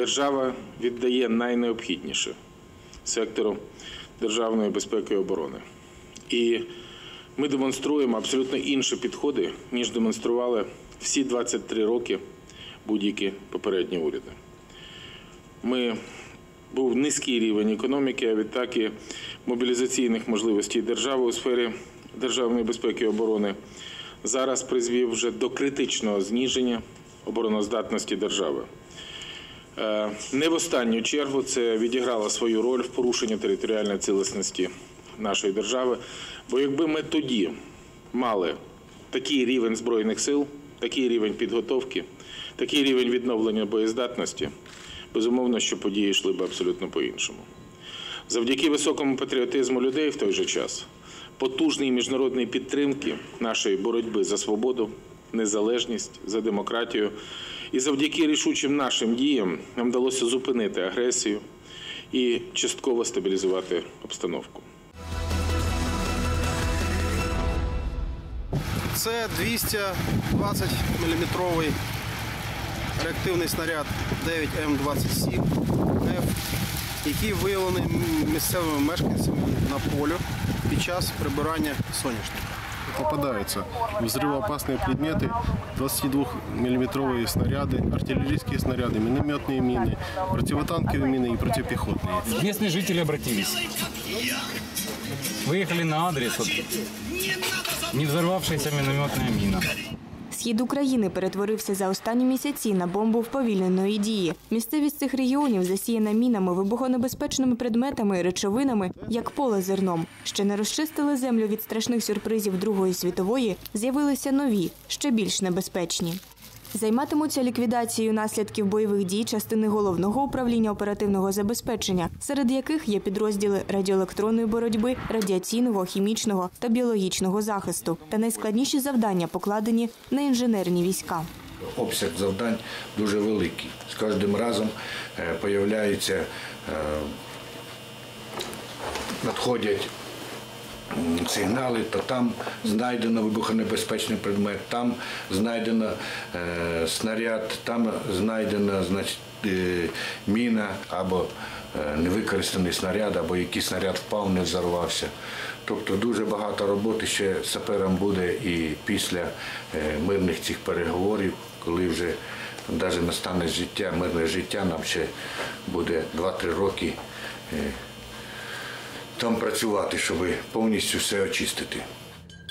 держава віддає найнеобхідніше сектору державної безпеки і оборони. І ми демонструємо абсолютно інші підходи, ніж демонстрували всі 23 роки будь-які попередні уряди. Ми був низький рівень економіки, а відтак і мобілізаційних можливостей держави у сфері державної безпеки і оборони зараз призвів вже до критичного зниження обороноздатності держави. Е, Не в останню чергу це відіграло свою роль в порушенні територіальної цілісності нашої держави. Бо якби ми тоді мали такий рівень збройних сил, такий рівень підготовки, такий рівень відновлення боєздатності, безумовно, що події йшли б абсолютно по-іншому. Завдяки високому патріотизму людей в той же час, потужній міжнародній підтримки нашої боротьби за свободу, незалежність, за демократію, і завдяки рішучим нашим діям нам вдалося зупинити агресію і частково стабілізувати обстановку. Це 220 мм реактивний снаряд 9М27 F, який виявлений місцевими мешканцями на полю під час прибирання соняшника. Попадаются взрывоопасные предметы, 22-миллиметровые снаряды, артиллерийские снаряды, минометные мины, противотанковые мины и противопехотные. Местные жители обратились. Выехали на адрес, вот, не взорвавшаяся минометная мина. Схід України перетворився за останні місяці на бомбу вповільненої дії. Місцевість цих регіонів засіяна мінами, вибухонебезпечними предметами і речовинами, як поле зерном. Ще не розчистили землю від страшних сюрпризів Другої світової, з'явилися нові, ще більш небезпечні. Займатимуться ліквідацією наслідків бойових дій частини головного управління оперативного забезпечення, серед яких є підрозділи радіоелектронної боротьби, радіаційного, хімічного та біологічного захисту. Та найскладніші завдання покладені на інженерні війська. обсяг завдань дуже великий. З кожним разом е, появляються, е, надходять сигнали, то там знайдено вибухонебезпечний предмет, там знайдено е, снаряд, там знайдена значить, е, міна або е, невикористаний снаряд, або який снаряд впав, не взорвався. Тобто дуже багато роботи ще саперам буде і після е, мирних цих переговорів, коли вже навіть настане життя, мирне життя, нам ще буде 2-3 роки е, там працювати, щоб повністю все очистити.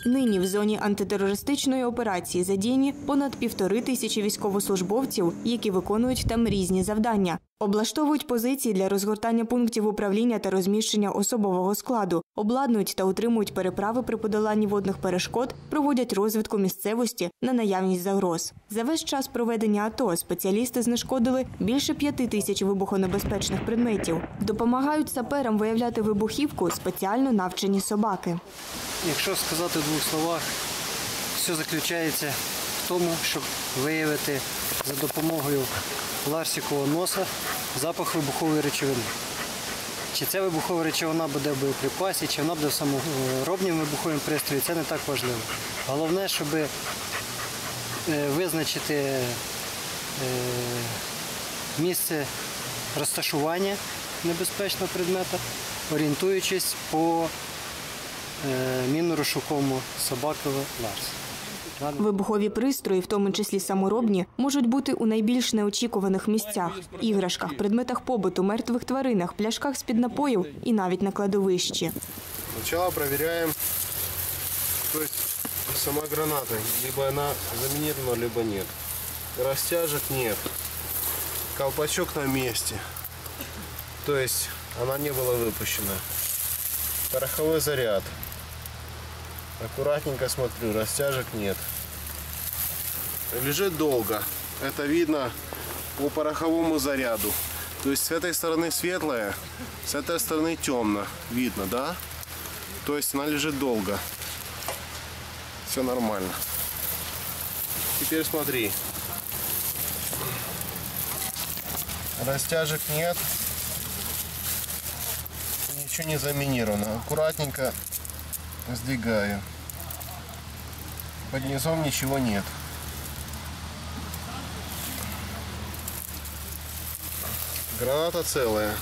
Нині в зоні антитерористичної операції задіяні понад півтори тисячі військовослужбовців, які виконують там різні завдання. Облаштовують позиції для розгортання пунктів управління та розміщення особового складу, обладнують та утримують переправи при подоланні водних перешкод, проводять розвідку місцевості на наявність загроз. За весь час проведення АТО спеціалісти знешкодили більше п'яти тисяч вибухонебезпечних предметів. Допомагають саперам виявляти вибухівку спеціально навчені собаки. Якщо сказати двох словах, все заключається тому, щоб виявити за допомогою ларсікового носа запах вибухової речовини. Чи це вибухова речовина буде в боєприпасі, чи вона буде в саморобнім вибуховому пристрої, це не так важливо. Головне, щоб е, визначити е, місце розташування небезпечного предмета, орієнтуючись по е, мінно-розшуковому собакове Ларс. Вибухові пристрої, в тому числі саморобні, можуть бути у найбільш неочікуваних місцях іграшках, предметах побуту, мертвих тваринах, пляшках з-під напоїв і навіть на кладовищі. Проверяем, то сама граната, либо она заминирована, либо нет. Растяжек нет. Колпачок на месте. То есть она не была выпущена. Пороховой заряд. Аккуратненько смотрю, растяжек нет. Лежит долго. Это видно по пороховому заряду. То есть с этой стороны светлая, с этой стороны темно. Видно, да? То есть она лежит долго. Все нормально. Теперь смотри. Растяжек нет. Ничего не заминировано. Аккуратненько сдвигаю. Под низом ничего нет. Граната целая.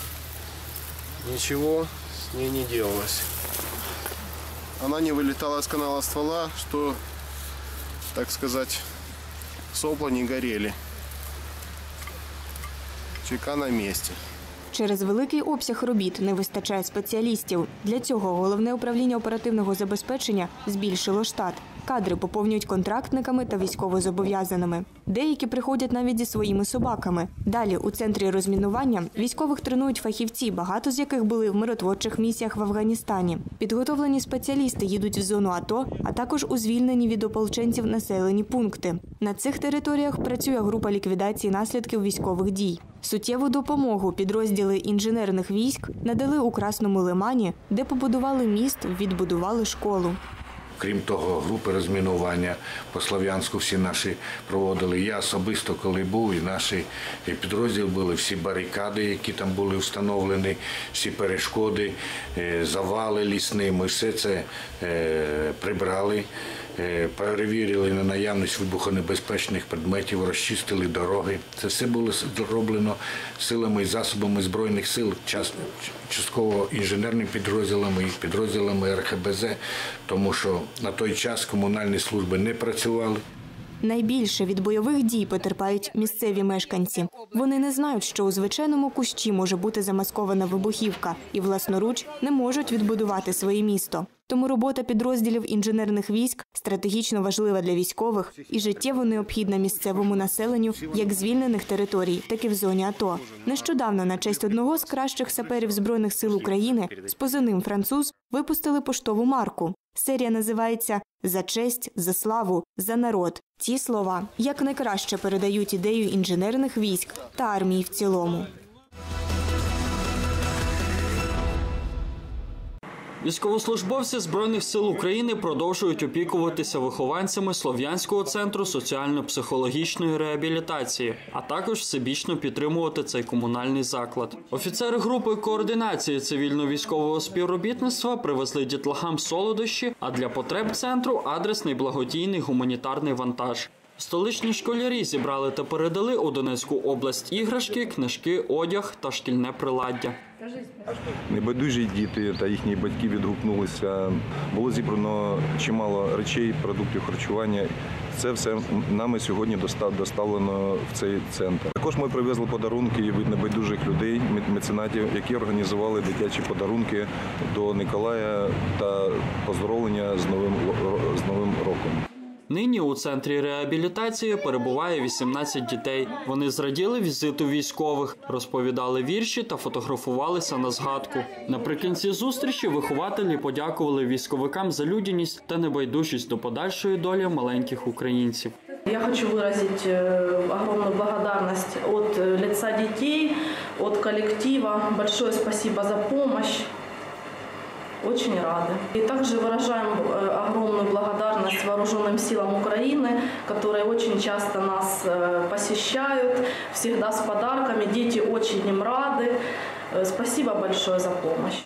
Ничего с ней не делалось. Она не вылетала из канала ствола, что, так сказать, сопла не горели. Чека на месте. Через великий обсяг робіт не вистачає спеціалістів. Для цього головне управління оперативного забезпечення збільшило штат. Кадри поповнюють контрактниками та військовозобов'язаними. Деякі приходять навіть зі своїми собаками. Далі у центрі розмінування військових тренують фахівці, багато з яких були в миротворчих місіях в Афганістані. Підготовлені спеціалісти їдуть в зону АТО, а також у звільнені від ополченців населені пункти. На цих територіях працює група ліквідації наслідків військових дій. Суттєву допомогу підрозділи інженерних військ надали у Красному Лимані, де побудували міст, відбудували школу. Крім того, групи розмінування по Слов'янську всі наші проводили. Я особисто, коли був, і наші підрозділи були всі барикади, які там були встановлені, всі перешкоди, е, завали лісні. Ми все це е, прибрали, перевірили на наявність вибухонебезпечних предметів, розчистили дороги. Це все було зроблено силами і засобами Збройних сил, час- частково інженерними підрозділами і підрозділами РХБЗ, тому що на той час комунальні служби не працювали. Найбільше від бойових дій потерпають місцеві мешканці. Вони не знають, що у звичайному кущі може бути замаскована вибухівка, і власноруч не можуть відбудувати своє місто. Тому робота підрозділів інженерних військ стратегічно важлива для військових і життєво необхідна місцевому населенню як звільнених територій, так і в зоні АТО. Нещодавно на честь одного з кращих саперів збройних сил України з позивним француз випустили поштову марку. Серія називається За честь, за славу, за народ. Ці слова як найкраще передають ідею інженерних військ та армії в цілому. Військовослужбовці Збройних сил України продовжують опікуватися вихованцями Слов'янського центру соціально-психологічної реабілітації, а також всебічно підтримувати цей комунальний заклад. Офіцери групи координації цивільно-військового співробітництва привезли дітлахам солодощі, а для потреб центру адресний благодійний гуманітарний вантаж. Столичні школярі зібрали та передали у Донецьку область іграшки, книжки, одяг та шкільне приладдя. Небайдужі діти та їхні батьки відгукнулися. Було зібрано чимало речей, продуктів харчування. Це все нами сьогодні доставлено в цей центр. Також ми привезли подарунки від небайдужих людей, меценатів, які організували дитячі подарунки до Николая та поздоровлення з новим з новим роком. Нині у центрі реабілітації перебуває 18 дітей. Вони зраділи візиту військових, розповідали вірші та фотографувалися на згадку. Наприкінці зустрічі вихователі подякували військовикам за людяність та небайдужість до подальшої долі маленьких українців. Я хочу выразить э, огромную благодарность от э, лица детей, от коллектива. Большое спасибо за помощь. Очень рады. И также выражаем э, огромную благодарность вооруженным силам Украины, которые очень часто нас э, посещают, всегда с подарками. Дети очень им рады. Э, Спасибо большое за помощь.